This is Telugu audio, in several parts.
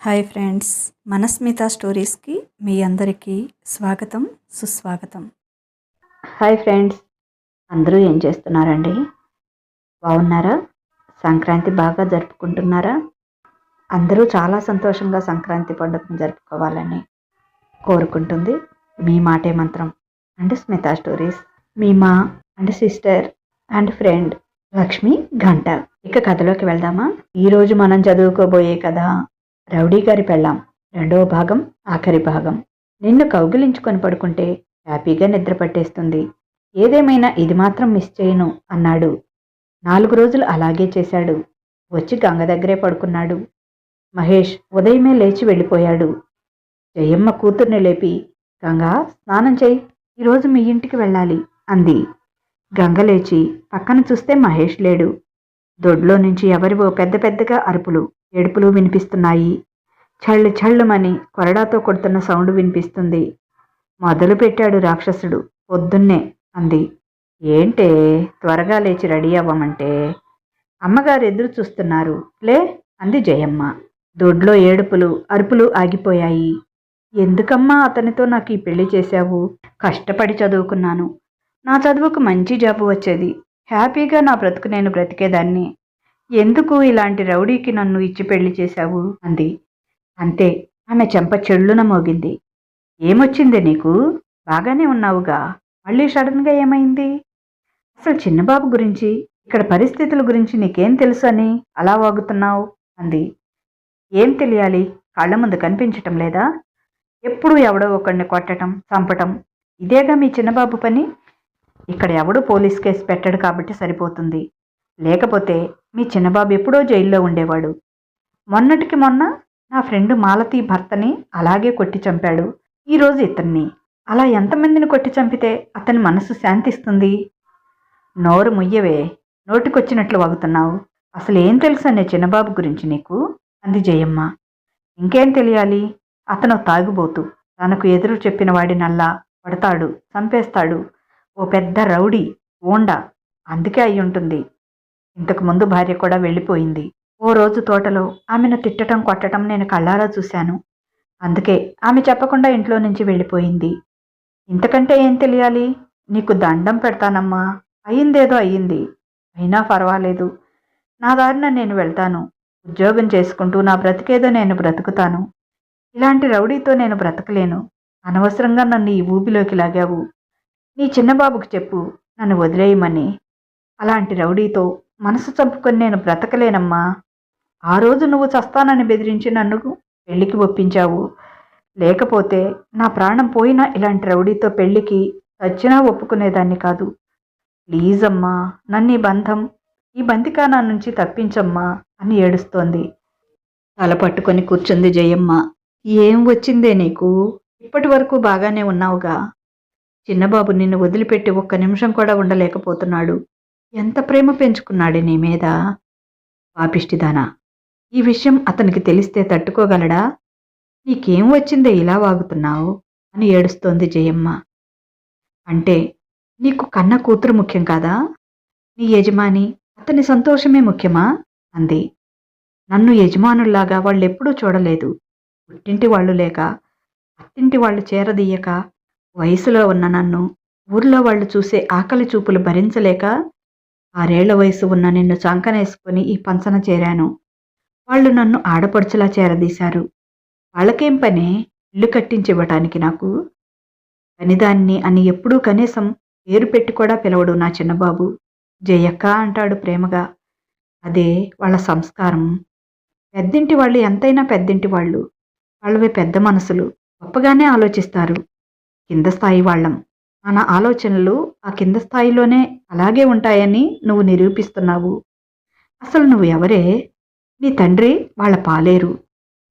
హాయ్ ఫ్రెండ్స్ మనస్మిత స్టోరీస్కి మీ అందరికీ స్వాగతం సుస్వాగతం. హాయ్ ఫ్రెండ్స్ అందరూ ఏం చేస్తున్నారండి? బాగున్నారా? సంక్రాంతి బాగా జరుపుకుంటున్నారా? అందరూ చాలా సంతోషంగా సంక్రాంతి పండుగను జరుపుకోవాలని కోరుకుంటుంది మీ మాటే మంత్రం అండ్ స్మిత స్టోరీస్. మీ మా and sister and friend Lakshmi Ganta. ఇక కథలోకి వెళ్దామా? ఈరోజు మనం చదువుకోబోయే కథ రౌడీ గారి పెళ్ళాం. రెండవ భాగం ఆఖరి భాగం. నిన్ను కౌగిలించుకొని పడుకుంటే హ్యాపీగా నిద్ర పట్టేస్తుంది. ఏదేమైనా ఇది మాత్రం మిస్ చేయను అన్నాడు. నాలుగు రోజులు అలాగే చేశాడు. వచ్చి గంగ దగ్గరే పడుకున్నాడు. మహేష్ ఉదయమే లేచి వెళ్ళిపోయాడు. జయమ్మ కూతుర్ని లేపి గంగా స్నానం చేయి. ఈరోజు మీ ఇంటికి వెళ్ళాలి అంది. గంగ లేచి పక్కన చూస్తే మహేష్ లేడు. దొడ్లో నుంచి ఎవరివో పెద్ద పెద్దగా అరుపులు. ఏడుపులు వినిపిస్తున్నాయి. చళ్ళు చళ్ళుమని కొరడాతో కొడుతున్న సౌండ్ వినిపిస్తుంది. మొదలు పెట్టాడు రాక్షసుడు. పొద్దున్నే అంది. ఏంటే? త్వరగా లేచి రెడీ అవ్వమంటే? అమ్మగారు ఎదురు చూస్తున్నారు. లే అంది జయమ్మ. దొడ్లో ఏడుపులు అరుపులు ఆగిపోయాయి. ఎందుకమ్మా అతనితో నాకు ఈ పెళ్ళి చేశావు? కష్టపడి చదువుకున్నాను. నా చదువుకు మంచి జాబు వచ్చేది. హ్యాపీగా నా బ్రతుకు నేను బ్రతికేదాన్ని. ఎందుకు ఇలాంటి రౌడీకి నన్ను ఇచ్చి పెళ్ళి చేశావు? అంది. అంతే ఆమె చెంప చెళ్ళున మోగింది. ఏమొచ్చింది నీకు? బాగానే ఉన్నావుగా. మళ్ళీ సడన్గా ఏమైంది? అసలు చిన్నబాబు గురించి ఇక్కడ పరిస్థితుల గురించి నీకేం తెలుసు అని అలా వాగుతున్నావు? అంది. ఏం తెలియాలి? కళ్ళ ముందు కనిపించటం లేదా? ఎప్పుడూ ఎవడో ఒకడిని కొట్టడం చంపటం ఇదేగా మీ చిన్నబాబు పని? ఇక్కడ ఎవడు పోలీస్ కేసు పెట్టడు కాబట్టి సరిపోతుంది. లేకపోతే మీ చిన్నబాబు ఎప్పుడో జైల్లో ఉండేవాడు. మొన్నటికి మొన్న నా ఫ్రెండ్ మాలతి భర్తని అలాగే కొట్టి చంపాడు. ఈరోజు ఇతన్ని. అలా ఎంతమందిని కొట్టి చంపితే అతని మనసు శాంతిస్తుంది? నోరు ముయ్యవే. నోటికొచ్చినట్లు వాగుతున్నావు. అసలు ఏం తెలుసు అనే చిన్నబాబు గురించి నీకు? అంది జయమ్మ. ఇంకేం తెలియాలి? అతను తాగుబోతు. తనకు ఎదురు చెప్పిన వాడినల్లా పడతాడు చంపేస్తాడు. ఓ పెద్ద రౌడీ ఓండా. అందుకే అయి ఉంటుంది ఇంతకు ముందు భార్య కూడా వెళ్ళిపోయింది. ఓ రోజు తోటలో ఆమెను తిట్టడం కొట్టడం నేను కళ్ళారా చూశాను. అందుకే ఆమె చెప్పకుండా ఇంట్లో నుంచి వెళ్ళిపోయింది. ఇంతకంటే ఏం తెలియాలి? నీకు దండం పెడతానమ్మా. అయ్యిందేదో అయ్యింది. అయినా పర్వాలేదు. నా దారిన నేను వెళ్తాను. ఉద్యోగం చేసుకుంటూ నా బ్రతికేదో నేను బ్రతుకుతాను. ఇలాంటి రౌడీతో నేను బ్రతకలేను. అనవసరంగా నన్ను ఈ ఊబిలోకి లాగావు. నీ చిన్నబాబుకు చెప్పు. నన్ను వదిలేయమని. అలాంటి రౌడీతో మనసు చంపుకొని నేను బ్రతకలేనమ్మా. ఆ రోజు నువ్వు చస్తానని బెదిరించి నన్ను పెళ్ళికి ఒప్పించావు. లేకపోతే నా ప్రాణం పోయినా ఇలాంటి రౌడీతో పెళ్ళికి చచ్చినా ఒప్పుకునేదాన్ని కాదు. ప్లీజ్ అమ్మా నన్ను ఈ బంధం ఈ బంతికానా నుంచి తప్పించమ్మా అని ఏడుస్తోంది. తల పట్టుకొని కూర్చుంది జయమ్మ. ఏం వచ్చిందే నీకు? ఇప్పటి వరకు బాగానే ఉన్నావుగా. చిన్నబాబు నిన్ను వదిలిపెట్టి ఒక్క నిమిషం కూడా ఉండలేకపోతున్నాడు. ఎంత ప్రేమ పెంచుకున్నాడు నీ మీద? పాపిష్టిదానా ఈ విషయం అతనికి తెలిస్తే తట్టుకోగలడా? నీకేం వచ్చిందే ఇలా వాగుతున్నావు? అని ఏడుస్తోంది జయమ్మ. అంటే నీకు కన్న కూతురు ముఖ్యం కాదా? నీ యజమాని అతని సంతోషమే ముఖ్యమా? అంది. నన్ను యజమానుల్లాగా వాళ్ళెప్పుడూ చూడలేదు. పుట్టింటి వాళ్ళు లేక అత్తింటి వాళ్ళు చేరదీయక వయసులో ఉన్న నన్ను ఊర్లో వాళ్ళు చూసే ఆకలి చూపులు భరించలేక ఆరేళ్ళ వయసు ఉన్న నిన్ను చంకనేసుకుని ఈ పంచన చేరాను. వాళ్ళు నన్ను ఆడపడుచులా చేరదీశారు. వాళ్ళకేం పనే? ఇల్లు కట్టించివ్వటానికి నాకు? పనిదాన్ని అని ఎప్పుడూ కనీసం పేరు పెట్టి కూడా పిలవడు నా చిన్నబాబు. జయక్క అంటాడు ప్రేమగా. అదే వాళ్ళ సంస్కారం. పెద్దింటి వాళ్ళు ఎంతైనా పెద్దింటి వాళ్ళు. వాళ్ళవి పెద్ద మనసులు. గొప్పగానే ఆలోచిస్తారు. కింద స్థాయి వాళ్ళం. మన ఆలోచనలు ఆ కింద స్థాయిలోనే అలాగే ఉంటాయని నువ్వు నిరూపిస్తున్నావు. అసలు నువ్వు ఎవరే? నీ తండ్రి వాళ్ళ పాలేరు.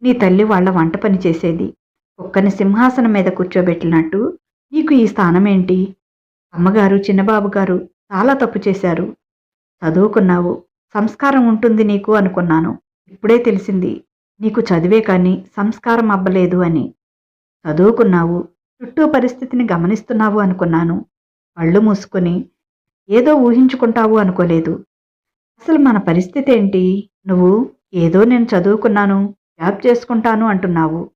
నీ తల్లి వాళ్ళ వంట పని చేసేది. ఒక్కని సింహాసనం మీద కూర్చోబెట్టినట్టు నీకు ఈ స్థానం ఏంటి అమ్మగారు చిన్నబాబు గారు చాలా తప్పు చేశారు. చదువుకున్నావు. సంస్కారం ఉంటుంది నీకు అనుకున్నాను. ఇప్పుడే తెలిసింది. నీకు చదివే కానీ సంస్కారం అవ్వలేదు అని. చదువుకున్నావు. చుట్టూ పరిస్థితిని గమనిస్తున్నావు అనుకున్నాను. కళ్ళు మూసుకొని ఏదో ఊహించుకుంటావు అనుకోలేదు. అసలు మన పరిస్థితి ఏంటి? నువ్వు ఏదో నేను చదువుకున్నాను జాబ్ చేసుకుంటాను అంటున్నావు.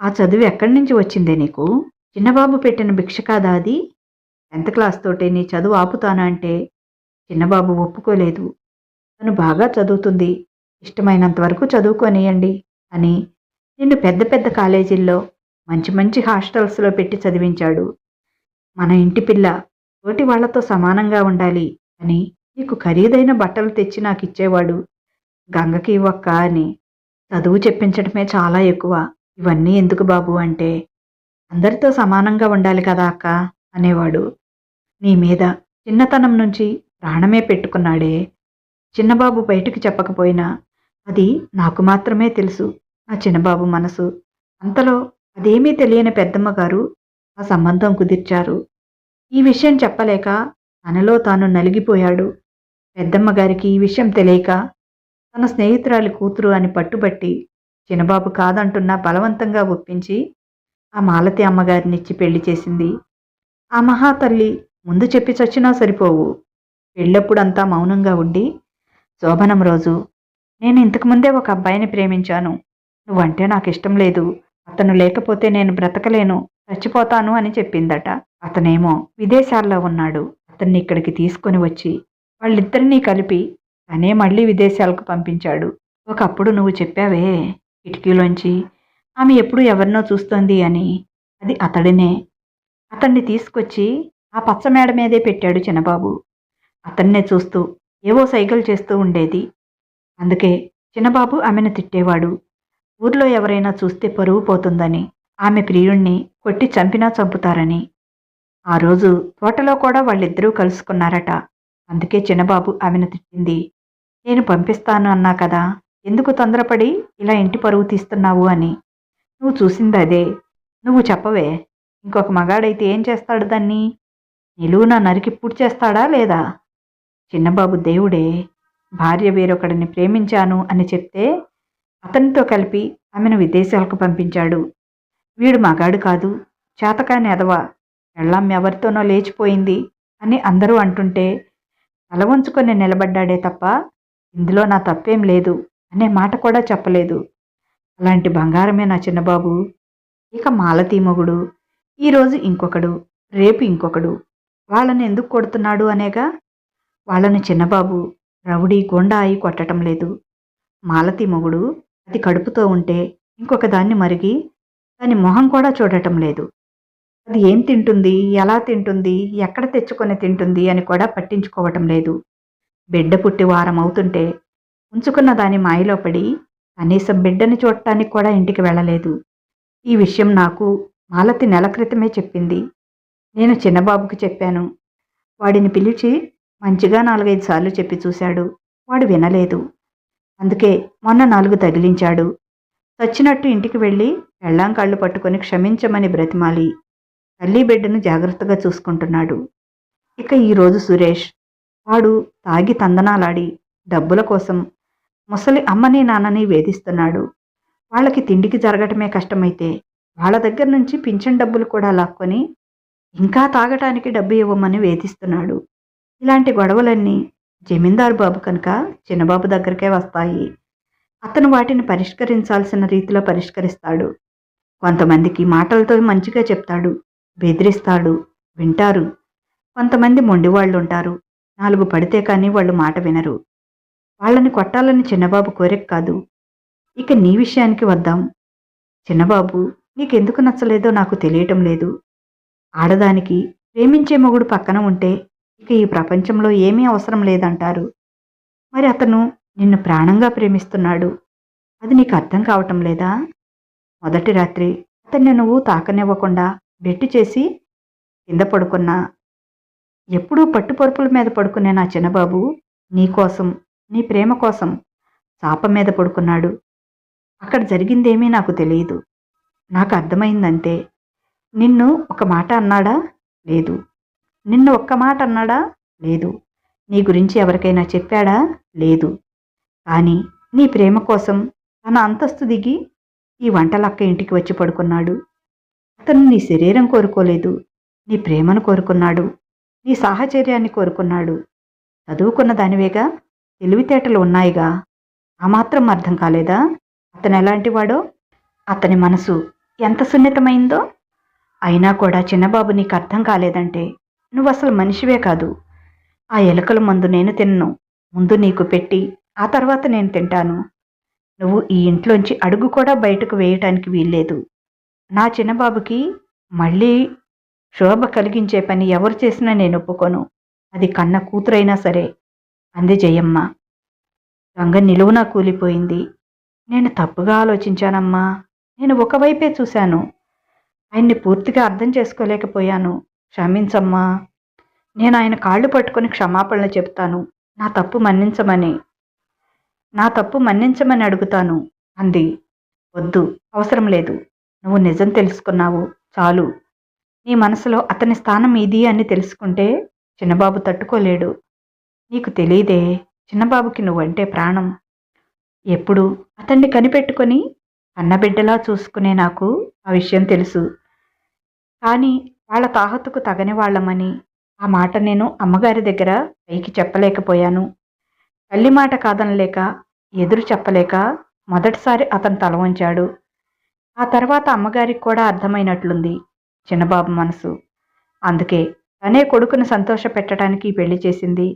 ఆ చదువు ఎక్కడి నుంచి వచ్చిందే నీకు? చిన్నబాబు పెట్టిన భిక్ష కాదా అది? టెన్త్ క్లాస్ తోటే నీ చదువు ఆపుతాను అంటే? చిన్నబాబు ఒప్పుకోలేదు. తను బాగా చదువుతుంది. ఇష్టమైనంత వరకు చదువుకొనియండి అని నిన్ను పెద్ద పెద్ద కాలేజీల్లో మంచి మంచి హాస్టల్స్లో పెట్టి చదివించాడు. మన ఇంటి పిల్ల తోటి వాళ్ళతో సమానంగా ఉండాలి అని నీకు ఖరీదైన బట్టలు తెచ్చి నాకు ఇచ్చేవాడు. గంగకి ఇవ్వక్క అని చదువు చెప్పించడమే చాలా ఎక్కువ. ఇవన్నీ ఎందుకు బాబు అంటే అందరితో సమానంగా ఉండాలి కదా అక్క అనేవాడు. నీ మీద చిన్నతనం నుంచి ప్రాణమే పెట్టుకున్నాడే. చిన్నబాబు బయటకు చెప్పకపోయినా అది నాకు మాత్రమే తెలుసు. నా చిన్నబాబు మనసు. అంతలో అదేమీ తెలియని పెద్దమ్మ గారు ఆ సంబంధం కుదిర్చారు. ఈ విషయం చెప్పలేక తనలో తాను నలిగిపోయాడు. పెద్దమ్మ గారికి ఈ విషయం తెలియక తన స్నేహితురాలి కూతురు అని పట్టుబట్టి చిన్నబాబు కాదంటున్నా బలవంతంగా ఒప్పించి ఆ మాలతి అమ్మగారినిచ్చి పెళ్ళి చేసింది. ఆ మహాతల్లి ముందు చెప్పి చచ్చినా సరిపోవు. పెళ్ళప్పుడంతా మౌనంగా ఉండి శోభనం రోజు నేను ఇంతకుముందే ఒక అబ్బాయిని ప్రేమించాను. నువ్వంటే నాకు ఇష్టం లేదు. అతను లేకపోతే నేను బ్రతకలేను. చచ్చిపోతాను అని చెప్పిందట. అతనేమో విదేశాల్లో ఉన్నాడు. అతన్ని ఇక్కడికి తీసుకొని వచ్చి వాళ్ళిద్దరినీ కలిపి తనే మళ్ళీ విదేశాలకు పంపించాడు. ఒకప్పుడు నువ్వు చెప్పావే కిటికీలోంచి ఆమె ఎప్పుడు ఎవరినో చూస్తోంది అని. అది అతడినే. అతన్ని తీసుకొచ్చి ఆ పచ్చ మేడ మీదే పెట్టాడు చిన్నబాబు. అతన్నే చూస్తూ ఏవో సైకిల్ చేస్తూ ఉండేది. అందుకే చిన్నబాబు ఆమెను తిట్టేవాడు. ఊర్లో ఎవరైనా చూస్తే పరువు పోతుందని ఆమె ప్రియుణ్ణి కొట్టి చంపినా చంపుతారని. ఆ రోజు తోటలో కూడా వాళ్ళిద్దరూ కలుసుకున్నారట. అందుకే చిన్నబాబు ఆమెను తిట్టింది. నేను పంపిస్తాను అన్నా కదా ఎందుకు తొందరపడి ఇలా ఇంటి పరువు తీస్తున్నావు అని. నువ్వు చూసింది అదే. నువ్వు చెప్పవే. ఇంకొక మగాడైతే ఏం చేస్తాడు దాన్ని? నిలువున నరికి పూర్తి చేస్తాడా లేదా? చిన్నబాబు దేవుడే భార్య వేరొకడిని ప్రేమించాను అని చెప్తే అతనితో కలిపి ఆమెను విదేశాలకు పంపించాడు. వీడు మగాడు కాదు చేతకాని ఎదవ పెళ్ళాం ఎవరితోనో లేచిపోయింది అని అందరూ అంటుంటే తల ఉంచుకొని నిలబడ్డాడే తప్ప ఇందులో నా తప్పేం లేదు అనే మాట కూడా చెప్పలేదు. అలాంటి బంగారమే నా చిన్నబాబు. ఇక మాలతీ మొగుడు ఈరోజు ఇంకొకడు రేపు ఇంకొకడు. వాళ్ళని ఎందుకు కొడుతున్నాడు అనేగా వాళ్ళని చిన్నబాబు రౌడీ గోండా అయి కొట్టడం లేదు. మాలతి మొగుడు అది కడుపుతో ఉంటే ఇంకొక దాన్ని మరిగి దాని మొహం కూడా చూడటం లేదు. అది ఏం తింటుంది? ఎలా తింటుంది? ఎక్కడ తెచ్చుకొని తింటుంది? అని కూడా పట్టించుకోవటం లేదు. బిడ్డ పుట్టి వారం అవుతుంటే ఉంచుకున్న దాని మాయలో పడి కనీసం బిడ్డని చూడటానికి కూడా ఇంటికి వెళ్ళలేదు. ఈ విషయం నాకు మాలతి నెల క్రితమే చెప్పింది. నేను చిన్నబాబుకి చెప్పాను. వాడిని పిలిచి మంచిగా నాలుగైదు సార్లు చెప్పి చూశాడు. వాడు వినలేదు. అందుకే మొన్న నాలుగు తగిలించాడు. చచ్చినట్టు ఇంటికి వెళ్ళి వెళ్ళాం కాళ్ళు పట్టుకొని క్షమించమని బ్రతిమాలి. తల్లి బిడ్డను జాగ్రత్తగా చూసుకుంటున్నాడు. ఇక ఈరోజు సురేష్ వాడు తాగి తందనాలాడి డబ్బుల కోసం ముసలి అమ్మని నాన్నని వేధిస్తున్నాడు. వాళ్ళకి తిండికి జరగటమే కష్టమైతే వాళ్ళ దగ్గర నుంచి పింఛన్ డబ్బులు కూడా లాక్కొని ఇంకా తాగటానికి డబ్బు ఇవ్వమని వేధిస్తున్నాడు. ఇలాంటి గొడవలన్నీ జమీందారు బాబు కనుక చిన్నబాబు దగ్గరకే వస్తాయి. అతను వాటిని పరిష్కరించాల్సిన రీతిలో పరిష్కరిస్తాడు. కొంతమందికి మాటలతో మంచిగా చెప్తాడు. బెదిరిస్తాడు. వింటారు. కొంతమంది మొండివాళ్ళుంటారు నాలుగు పడితే కానీ వాళ్ళు మాట వినరు. వాళ్ళని కొట్టాలని చిన్నబాబు కోరిక కాదు. ఇక నీ విషయానికి వద్దాం. చిన్నబాబు నీకెందుకు నచ్చలేదో నాకు తెలియటం లేదు. ఆడదానికి ప్రేమించే మొగుడు పక్కన ఉంటే ఇక ఈ ప్రపంచంలో ఏమీ అవసరం లేదంటారు. మరి అతను నిన్ను ప్రాణంగా ప్రేమిస్తున్నాడు. అది నీకు అర్థం కావటం లేదా? మొదటి రాత్రి అతన్ని నువ్వు తాకనివ్వకుండా బెట్టు చేసి కింద పడుకున్నా. ఎప్పుడూ పట్టుపరుపుల మీద పడుకునే నా చిన్నబాబు నీ కోసం నీ ప్రేమ కోసం చాప మీద పడుకున్నాడు. అక్కడ జరిగిందేమీ నాకు తెలియదు. నాకు అర్థమైందంతే. నిన్ను ఒక మాట అన్నాడా? లేదు. నిన్ను ఒక్క మాట అన్నాడా? లేదు. నీ గురించి ఎవరికైనా చెప్పాడా? లేదు. కానీ నీ ప్రేమ కోసం తన అంతస్తు దిగి ఈ వంటలక్క ఇంటికి వచ్చి పడుకున్నాడు. అతను నీ శరీరం కోరుకోలేదు నీ ప్రేమను కోరుకున్నాడు నీ సాహచర్యాన్ని కోరుకున్నాడు. చదువుకున్న దానివేగా తెలివితేటలు ఉన్నాయిగా. ఆ మాత్రం అర్థం కాలేదా? అతను ఎలాంటివాడో అతని మనసు ఎంత సున్నితమైందో? అయినా కూడా చిన్నబాబు నీకు అర్థం కాలేదంటే నువ్వు అసలు మనిషివే కాదు. ఆ ఎలుకల మందు నేను తిన్ను. ముందు నీకు పెట్టి ఆ తర్వాత నేను తింటాను. నువ్వు ఈ ఇంట్లోంచి అడుగు కూడా బయటకు వేయటానికి వీల్లేదు. నా చిన్నబాబుకి మళ్ళీ శోభ కలిగించే పని ఎవరు చేసినా నేను ఒప్పుకోను. అది కన్న కూతురైనా సరే. అంది జయమ్మ. గంగ నిలువునా కూలిపోయింది. నేను తప్పుగా ఆలోచించానమ్మా. నేను ఒకవైపే చూశాను. ఆయన్ని పూర్తిగా అర్థం చేసుకోలేకపోయాను. క్షమించమ్మా. నేను ఆయన కాళ్ళు పట్టుకొని క్షమాపణలు చెప్తాను. నా తప్పు మన్నించమని. నా తప్పు మన్నించమని అడుగుతాను. అంది. వద్దు. అవసరం లేదు. నువ్వు నిజం తెలుసుకున్నావు చాలు. నీ మనసులో అతని స్థానం ఇది అని తెలుసుకుంటే చిన్నబాబు తట్టుకోలేడు. నీకు తెలియదే చిన్నబాబుకి నువ్వంటే ప్రాణం. ఎప్పుడు? అతన్ని కనిపెట్టుకొని అన్నబిడ్డలా చూసుకునే నాకు ఆ విషయం తెలుసు. కానీ వాళ్ళ తాహతుకు తగని వాళ్ళమని ఆ మాట నేను అమ్మగారి దగ్గర పైకి చెప్పలేకపోయాను. తల్లి మాట కాదనలేక ఎదురు చెప్పలేక మొదటిసారి అతను తల వంచాడు. ఆ తర్వాత అమ్మగారికి కూడా అర్థమైనట్లుంది చిన్నబాబు మనసు. అందుకే తనే కొడుకును సంతోష పెట్టడానికి పెళ్ళి చేసింది.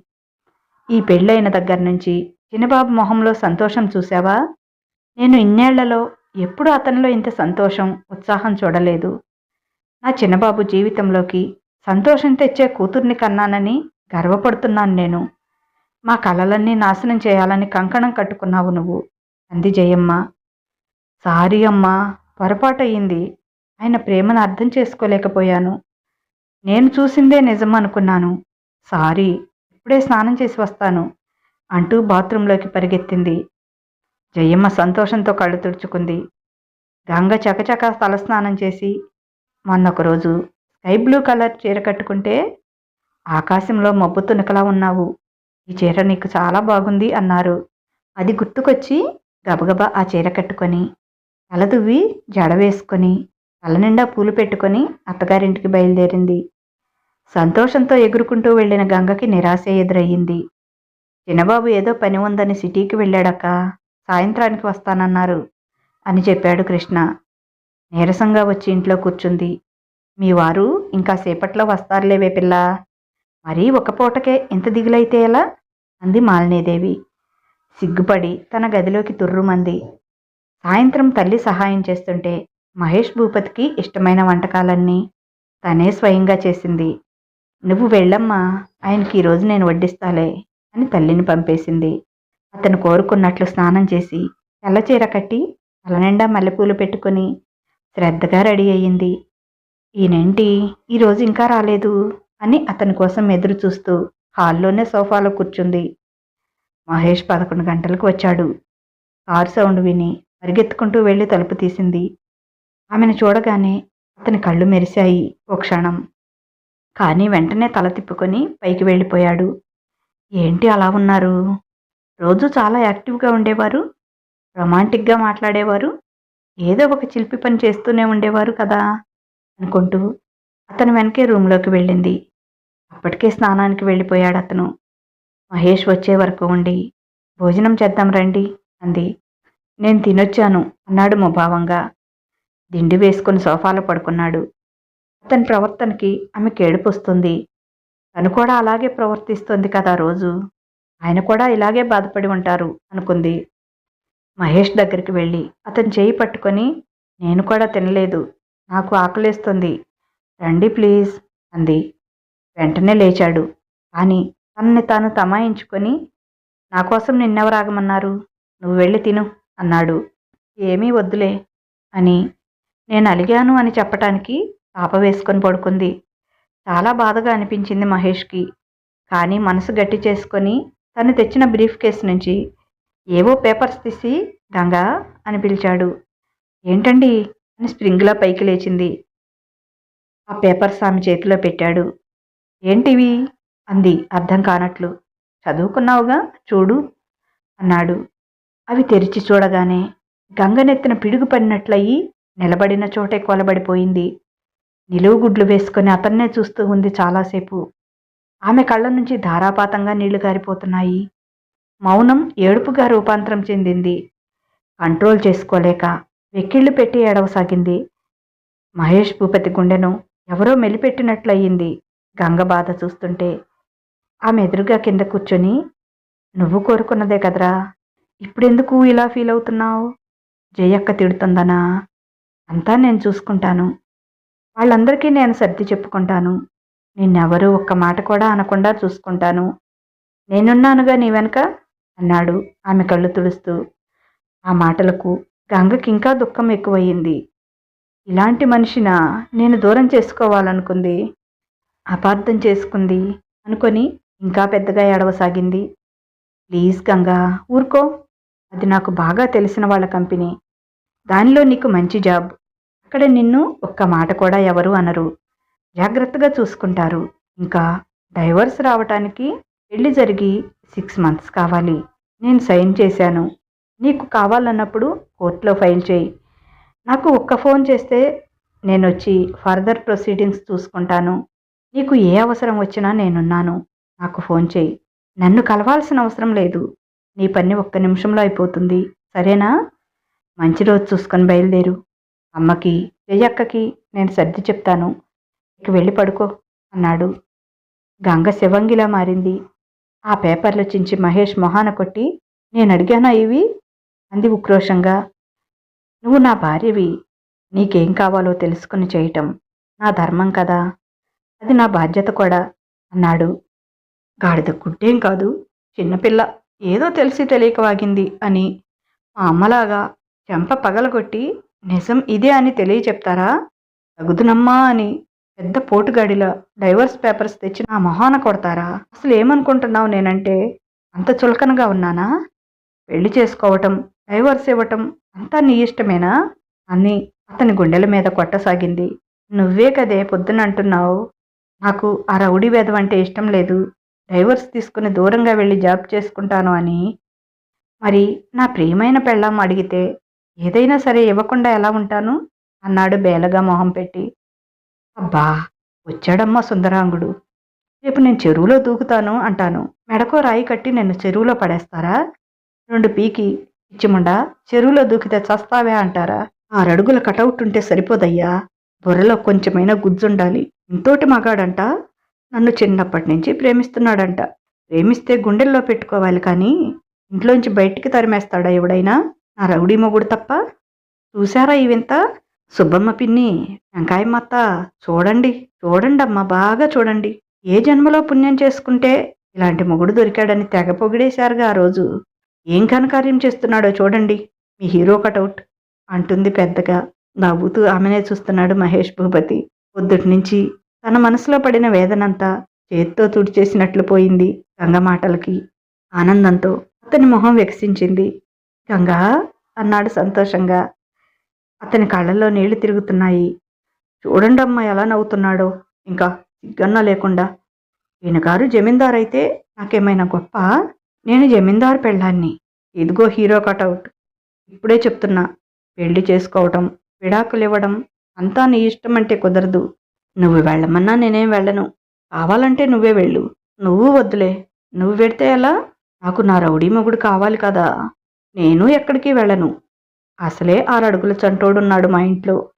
ఈ పెళ్ళైన దగ్గర నుంచి చిన్నబాబు మొహంలో సంతోషం చూసావా నేను ఇన్నేళ్ళలో ఎప్పుడు అతనిలో ఇంత సంతోషం ఉత్సాహం చూడలేదు. నా చిన్నబాబు జీవితంలోకి సంతోషం తెచ్చే కూతుర్ని కన్నానని గర్వపడుతున్నాను నేను. మా కలలన్నీ నాశనం చేయాలని కంకణం కట్టుకున్నావు నువ్వు. అంది జయమ్మ. సారీ అమ్మా పొరపాటు ఆయన ప్రేమను అర్థం చేసుకోలేకపోయాను. నేను చూసిందే నిజం అనుకున్నాను సారీ ఇప్పుడే స్నానం చేసి వస్తాను అంటూ బాత్రూంలోకి పరిగెత్తింది. జయమ్మ సంతోషంతో కళ్ళు తుడుచుకుంది. గంగ చకచక తలస్నానం చేసి మొన్నొక రోజు స్కై బ్లూ కలర్ చీర కట్టుకుంటే ఆకాశంలో మబ్బు తునకలా ఉన్నావు. ఈ చీర నీకు చాలా బాగుంది అన్నారు. అది గుర్తుకొచ్చి గబగబా ఆ చీర కట్టుకొని తల దువ్వి జడ వేసుకొని తల నిండా పూలు పెట్టుకొని అత్తగారింటికి బయలుదేరింది. సంతోషంతో ఎగురుకుంటూ వెళ్ళిన గంగకి నిరాశ ఎదురయ్యింది. చిన్నబాబు ఏదో పని ఉందని సిటీకి వెళ్ళాడక్క సాయంత్రానికి వస్తానన్నారు అని చెప్పాడు కృష్ణ. నీరసంగా వచ్చి ఇంట్లో కూర్చుంది. మీ వారు ఇంకా సేపట్లో వస్తారులేవే పిల్ల. మరీ ఒక పూటకే ఇంత దిగులైతే ఎలా? అంది మాలినీదేవి. సిగ్గుపడి తన గదిలోకి తుర్రుమంది. సాయంత్రం తల్లి సహాయం చేస్తుంటే మహేష్ భూపతికి ఇష్టమైన వంటకాలన్నీ తనే స్వయంగా చేసింది. నువ్వు వెళ్ళమ్మా ఆయనకి ఈరోజు నేను వడ్డిస్తాలే అని తల్లిని పంపేసింది. అతను కోరుకున్నట్లు స్నానం చేసి తెల్లచీర కట్టి తలనిండా మల్లెపూలు పెట్టుకుని శ్రద్ధగా రెడీ అయ్యింది. ఈయనేంటి? ఈరోజు ఇంకా రాలేదు అని అతని కోసం ఎదురు చూస్తూ హాల్లోనే సోఫాలో కూర్చుంది. మహేష్ పదకొండు గంటలకు వచ్చాడు. కారు సౌండ్ విని పరిగెత్తుకుంటూ వెళ్ళి తలుపు తీసింది. ఆమెను చూడగానే అతని కళ్ళు మెరిశాయి ఓ క్షణం. కానీ వెంటనే తల తిప్పుకొని పైకి వెళ్ళిపోయాడు. ఏంటి అలా ఉన్నారు? రోజు చాలా యాక్టివ్గా ఉండేవారు? రొమాంటిక్గా మాట్లాడేవారు? ఏదో ఒక చిలిపి పని చేస్తూనే ఉండేవారు కదా? అనుకుంటూ అతను వెనకే రూమ్లోకి వెళ్ళింది. అప్పటికే స్నానానికి వెళ్ళిపోయాడు అతను. మహేష్ వచ్చే వరకు ఉండి భోజనం చేద్దాం రండి అంది. నేను తినొచ్చాను అన్నాడు ముభావంగా. దిండి వేసుకుని సోఫాలో పడుకున్నాడు. అతని ప్రవర్తనకి ఆమె కేడుపొస్తుంది తను కూడా అలాగే ప్రవర్తిస్తుంది కదా రోజు. ఆయన కూడా ఇలాగే బాధపడి ఉంటారు అనుకుంది. మహేష్ దగ్గరికి వెళ్ళి అతని చేయి పట్టుకొని నేను కూడా తినలేదు నాకు ఆకలేస్తుంది రండి ప్లీజ్ అంది. వెంటనే లేచాడు. కానీ తనని తాను తమాయించుకొని నా కోసం నిన్నెవరాగమన్నారు నువ్వు వెళ్ళి తిను. అన్నాడు. ఏమీ వద్దులే అని. నేను అలిగాను అని చెప్పటానికి పాప వేసుకొని పడుకుంది. చాలా బాధగా అనిపించింది మహేష్కి. కానీ మనసు గట్టి చేసుకొని తను తెచ్చిన బ్రీఫ్ కేస్ నుంచి ఏవో పేపర్స్ తీసి గంగా అని పిలిచాడు. ఏంటండి అని స్ప్రింగ్లా పైకి లేచింది. ఆ పేపర్స్ ఆమె చేతిలో పెట్టాడు. ఏంటివి? అంది. అర్థం కానట్లు. చదువుకున్నావుగా? చూడు అన్నాడు. అవి తెరిచి చూడగానే గంగనెత్తిన పిడుగు పడినట్లయి నిలబడిన చోటే కొలబడిపోయింది. నిలువు గుడ్లు వేసుకొని అతన్నే చూస్తూ ఉంది చాలాసేపు. ఆమె కళ్ళ నుంచి ధారాపాతంగా నీళ్ళు గారిపోతున్నాయి. మౌనం ఏడుపుగా రూపాంతరం చెందింది. కంట్రోల్ చేసుకోలేక వెక్కిళ్ళు పెట్టి ఏడవసాగింది. మహేష్ భూపతి గుండెను ఎవరో మెలిపెట్టినట్లయింది గంగ బాధ చూస్తుంటే. ఆమె ఎదురుగా కింద కూర్చొని నువ్వు కోరుకున్నదే కదరా? ఇప్పుడెందుకు ఇలా ఫీల్ అవుతున్నావు జయక్క తిడుతుందనా? అంతా నేను చూసుకుంటాను. వాళ్ళందరికీ నేను సర్ది చెప్పుకుంటాను. నిన్నెవరూ ఒక్క మాట కూడా అనకుండా చూసుకుంటాను. నేనున్నానుగా నీ వెనక? అన్నాడు ఆమె కళ్ళు తుడుస్తూ. ఆ మాటలకు గంగకి ఇంకా దుఃఖం ఎక్కువయ్యింది. ఇలాంటి మనిషిన నేను దూరం చేసుకోవాలనుకుంది. అపార్థం చేసుకుంది అనుకొని ఇంకా పెద్దగా ఏడవసాగింది. ప్లీజ్ గంగా ఊరుకో. అది నాకు బాగా తెలిసిన వాళ్ళ కంపెనీ. దానిలో నీకు మంచి జాబ్. అక్కడ నిన్ను ఒక్క మాట కూడా ఎవరు అనరు. జాగ్రత్తగా చూసుకుంటారు. ఇంకా డైవర్స్ రావటానికి పెళ్ళి జరిగి సిక్స్ మంత్స్ కావాలి. నేను సైన్ చేశాను. నీకు కావాలన్నప్పుడు కోర్టులో ఫైల్ చేయి. నాకు ఒక్క ఫోన్ చేస్తే నేను వచ్చి ఫర్దర్ ప్రొసీడింగ్స్ చూసుకుంటాను. నీకు ఏ అవసరం వచ్చినా నేనున్నాను. నాకు ఫోన్ చేయి. నన్ను కలవాల్సిన అవసరం లేదు. నీ పని ఒక్క నిమిషంలో అయిపోతుంది. సరేనా? మంచి రోజు చూసుకొని బయలుదేరు. అమ్మకి జయక్కకి నేను సర్ది చెప్తాను. ఇక వెళ్ళి పడుకో అన్నాడు. గంగ శివంగిలా మారింది. ఆ పేపర్లు చించి మహేష్ మొహాన కొట్టి నేను అడిగానా ఇవి? అంది ఉక్రోషంగా. నువ్వు నా భార్యవి. నీకేం కావాలో తెలుసుకుని చేయటం. నా ధర్మం కదా. అది నా బాధ్యత కూడా అన్నాడు. గాడిద గుడ్డేం కాదు. చిన్నపిల్ల. ఏదో తెలిసి తెలియక వాగింది అని. మా అమ్మలాగా చెంప పగలగొట్టి నిజం ఇదే అని తెలియచెప్తారా? తగుదునమ్మా అని పెద్ద పోటుగాడిలా డైవర్స్ పేపర్స్ తెచ్చి నా మొహాన కొడతారా? అసలు ఏమనుకుంటున్నావు నేనంటే అంత చులకనగా ఉన్నానా? పెళ్ళి చేసుకోవటం డైవర్స్ ఇవ్వటం అంతా నీ ఇష్టమేనా? అని అతని గుండెల మీద కొట్టసాగింది. నువ్వే కదే పొద్దున అంటున్నావు నాకు ఆ రౌడీ వేదం అంటే ఇష్టం లేదు. డైవర్స్ తీసుకుని దూరంగా వెళ్ళి జాబ్ చేసుకుంటాను అని. మరి నా ప్రియమైన పెళ్ళాం అడిగితే ఏదైనా సరే ఇవ్వకుండా ఎలా ఉంటాను? అన్నాడు బేలగా మొహం పెట్టి. అబ్బా వచ్చాడమ్మా సుందరాంగుడు. రేపు నేను చెరువులో దూకుతాను అంటాను. మెడకో రాయి కట్టి నన్ను చెరువులో పడేస్తారా? రెండు పీకి ఇచ్చిముండా చెరువులో దూకితే చస్తావే అంటారా? ఆరడుగుల కటౌట్ ఉంటే సరిపోదయ్యా. బుర్రలో కొంచెమైనా గుజ్జుండాలి. ఇంతోటి మగాడంట? నన్ను చిన్నప్పటి నుంచి ప్రేమిస్తున్నాడంట. ప్రేమిస్తే గుండెల్లో పెట్టుకోవాలి కానీ ఇంట్లోంచి బయటికి తరిమేస్తాడా ఎవడైనా? నా రౌడీ మొగుడు తప్ప? చూసారా ఇవింత సుబ్బమ్మ పిన్ని వెంకాయమ్మత్త చూడండి చూడండి అమ్మ బాగా చూడండి. ఏ జన్మలో పుణ్యం చేసుకుంటే ఇలాంటి మొగుడు దొరికాడని తెగ పొగిడేశారుగా ఆ రోజు. ఏం ఘనకార్యం చేస్తున్నాడో చూడండి మీ హీరో కటౌట్ అంటుంది పెద్దగా. నవ్వుతూ ఆమెనే చూస్తున్నాడు మహేష్ భూపతి. పొద్దుటి నుంచి తన మనసులో పడిన వేదనంతా చేత్తో తుడిచేసినట్లు పోయింది గంగ మాటలకి. ఆనందంతో అతని మొహం వికసించింది. గంగా అన్నాడు సంతోషంగా అతని కళ్ళల్లో నీళ్ళు తిరుగుతున్నాయి. చూడండి అమ్మ ఎలా నవ్వుతున్నాడో. ఇంకా సిగ్గన్నా లేకుండా. ఈయన గారు జమీందార్ అయితే నాకేమైనా గొప్ప? నేను జమీందార్ పెళ్ళాన్ని. ఇదిగో హీరో కటౌట్. ఇప్పుడే చెప్తున్నా. పెళ్ళి చేసుకోవటం విడాకులు ఇవ్వడం అంతా నీ ఇష్టం అంటే కుదరదు. నువ్వు వెళ్ళమన్నా నేనేం వెళ్ళను. కావాలంటే నువ్వే వెళ్ళు. నువ్వు వద్దులే. నువ్వు పెడితే ఎలా? నాకు నా రౌడీ మొగుడు కావాలి కదా. నేను ఎక్కడికి వెళ్ళను. అసలే ఆరడుగుల చంటోడున్నాడు మా ఇంట్లో.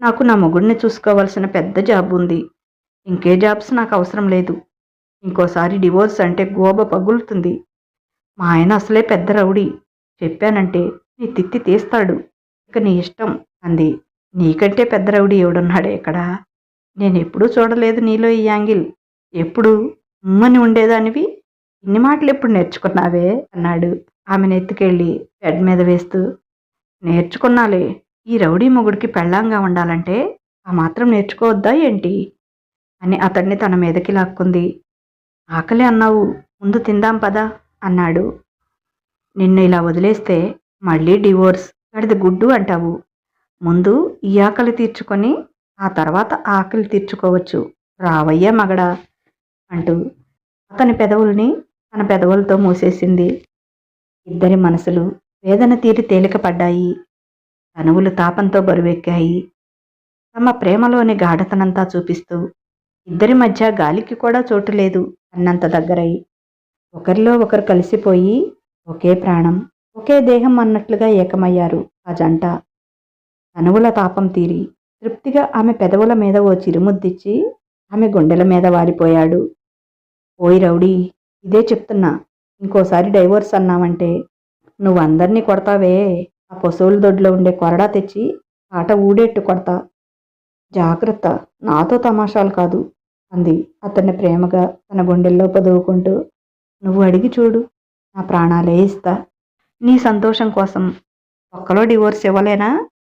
నాకు నా మొగుడిని చూసుకోవాల్సిన పెద్ద జాబ్ ఉంది. ఇంకే జాబ్స్ నాకు అవసరం లేదు. ఇంకోసారి డివోర్స్ అంటే గోబ పగులుతుంది. మా ఆయన అసలే పెద్ద రౌడీ. చెప్పానంటే నీ తిత్తి తీస్తాడు. ఇక నీ ఇష్టం అంది. నీకంటే పెద్ద రౌడీ ఎవడున్నాడే ఇక్కడ నేను ఎప్పుడూ చూడలేదు నీలో ఈ యాంగిల్. ఎప్పుడు ఉమ్మని ఉండేదానివి. ఇన్ని మాటలు ఎప్పుడు నేర్చుకున్నావే? అన్నాడు. ఆమెను ఎత్తుకెళ్ళి బెడ్ మీద వేస్తూ. నేర్చుకున్నాలే. ఈ రౌడీ మొగుడికి పెళ్ళాంగా ఉండాలంటే ఆ మాత్రం నేర్చుకోవద్దా ఏంటి? అని అతన్ని తన మీదకి లాక్కుంది. ఆకలి అన్నావు. ముందు తిందాం పదా అన్నాడు. నిన్ను ఇలా వదిలేస్తే మళ్ళీ డివోర్స్. గడిది గుడ్డు అంటావు. ముందు ఈ ఆకలి తీర్చుకొని ఆ తర్వాత ఆకలి తీర్చుకోవచ్చు. రావయ్యా మగడా! అంటూ అతని పెదవుల్ని తన పెదవులతో మూసేసింది. ఇద్దరి మనసులు వేదన తీరి తేలికపడ్డాయి. తనువులు తాపంతో బరువెక్కాయి. తమ ప్రేమలోని గాఢతనంతా చూపిస్తూ ఇద్దరి మధ్య గాలికి కూడా చోటు లేదు అన్నంత దగ్గరై. ఒకరిలో ఒకరు కలిసిపోయి ఒకే ప్రాణం ఒకే దేహం అన్నట్లుగా ఏకమయ్యారు ఆ జంట. తనువుల తాపం తీరి తృప్తిగా ఆమె పెదవుల మీద ఓ చిరుముద్దిచ్చి ఆమె గుండెల మీద వాలిపోయాడు ఓయ్ రౌడీ ఇదే చెప్తున్నా. ఇంకోసారి డైవోర్స్ అన్నావంటే నువ్వు అందరినీ కొడతావే. ఆ పశువుల దొడ్లో ఉండే కొరడా తెచ్చి ఆట ఊడేట్టు కొడతా. జాగ్రత్త నాతో తమాషాలు కాదు అంది అతన్ని ప్రేమగా తన గుండెల్లో పదువుకుంటూ. నువ్వు అడిగి చూడు నా ప్రాణాలే ఇస్తా. నీ సంతోషం కోసం ఒక్కలో డివోర్స్ ఇవ్వలేనా?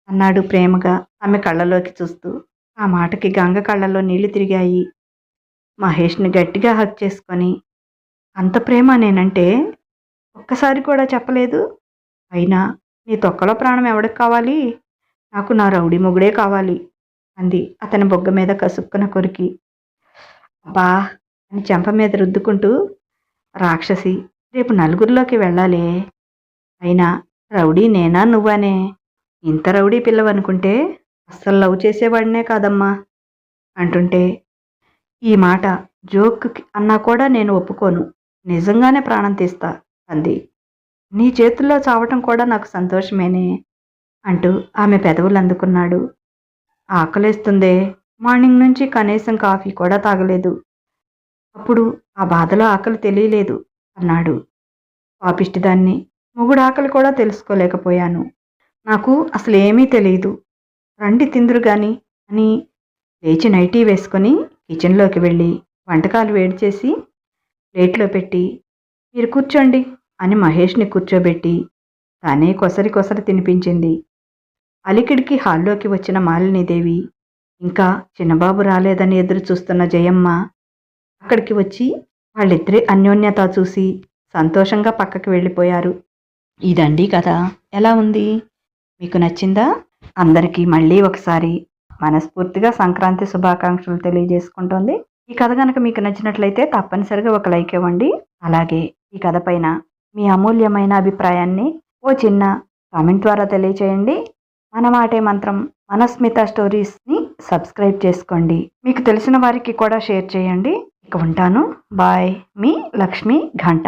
అన్నాడు ప్రేమగా. ఆమె కళ్ళలోకి చూస్తూ. ఆ మాటకి గంగ కళ్ళలో నీళ్ళు తిరిగాయి. మహేష్ని గట్టిగా హక్ చేసుకొని అంత ప్రేమ నేనంటే ఒక్కసారి కూడా చెప్పలేదు. అయినా నీ తొక్కలో ప్రాణం ఎవడికి కావాలి? నాకు నా రౌడీ మొగుడే కావాలి అంది అతని బొగ్గ మీద కసుక్కున కొరికి. అబ్బా అని చెంప మీద రుద్దుకుంటూ రాక్షసి రేపు నలుగురిలోకి వెళ్ళాలే. అయినా రౌడీ నేనా నువ్వనే? ఇంత రౌడీ పిల్లవనుకుంటే అస్సలు లవ్ చేసేవాడినే కాదమ్మా అంటుంటే ఈ మాట జోక్ అన్నా కూడా నేను ఒప్పుకోను. నిజంగానే ప్రాణం తీస్తా అంది. నీ చేతుల్లో చావటం కూడా నాకు సంతోషమేనే అంటూ ఆమె పెదవులు అందుకున్నాడు ఆకలేస్తుందే. మార్నింగ్ నుంచి కనీసం కాఫీ కూడా తాగలేదు. అప్పుడు ఆ బాధలో ఆకలి తెలియలేదు అన్నాడు. పాపిష్టిదాన్ని. మొగుడు ఆకలి కూడా తెలుసుకోలేకపోయాను. నాకు అసలు ఏమీ తెలియదు రండి తిందురు కానీ అని లేచి నైటీ వేసుకొని కిచెన్లోకి వెళ్ళి వంటకాలు వేడి చేసి ప్లేట్లో పెట్టి మీరు కూర్చోండి అని మహేష్ని కూర్చోబెట్టి తానే కొసరి కొసరి తినిపించింది. అలికిడికి హాల్లోకి వచ్చిన మాలినీదేవి ఇంకా చిన్నబాబు రాలేదని ఎదురు చూస్తున్న జయమ్మ అక్కడికి వచ్చి వాళ్ళిద్దరి అన్యోన్యత చూసి సంతోషంగా పక్కకి వెళ్ళిపోయారు. ఇదండి కదా ఎలా ఉంది? మీకు నచ్చిందా? అందరికీ మళ్ళీ ఒకసారి మనస్ఫూర్తిగా సంక్రాంతి శుభాకాంక్షలు తెలియజేసుకుంటోంది. ఈ కథ కనుక మీకు నచ్చినట్లయితే తప్పనిసరిగా ఒక లైక్ ఇవ్వండి. అలాగే ఈ కథ పైన మీ అమూల్యమైన అభిప్రాయాన్ని ఓ చిన్న కామెంట్ ద్వారా తెలియచేయండి. మన మాటే మంత్రం మనస్మిత స్టోరీస్ని సబ్స్క్రైబ్ చేసుకోండి. మీకు తెలిసిన వారికి కూడా షేర్ చేయండి. ఇక ఉంటాను. బాయ్. మీ లక్ష్మి ఘంట.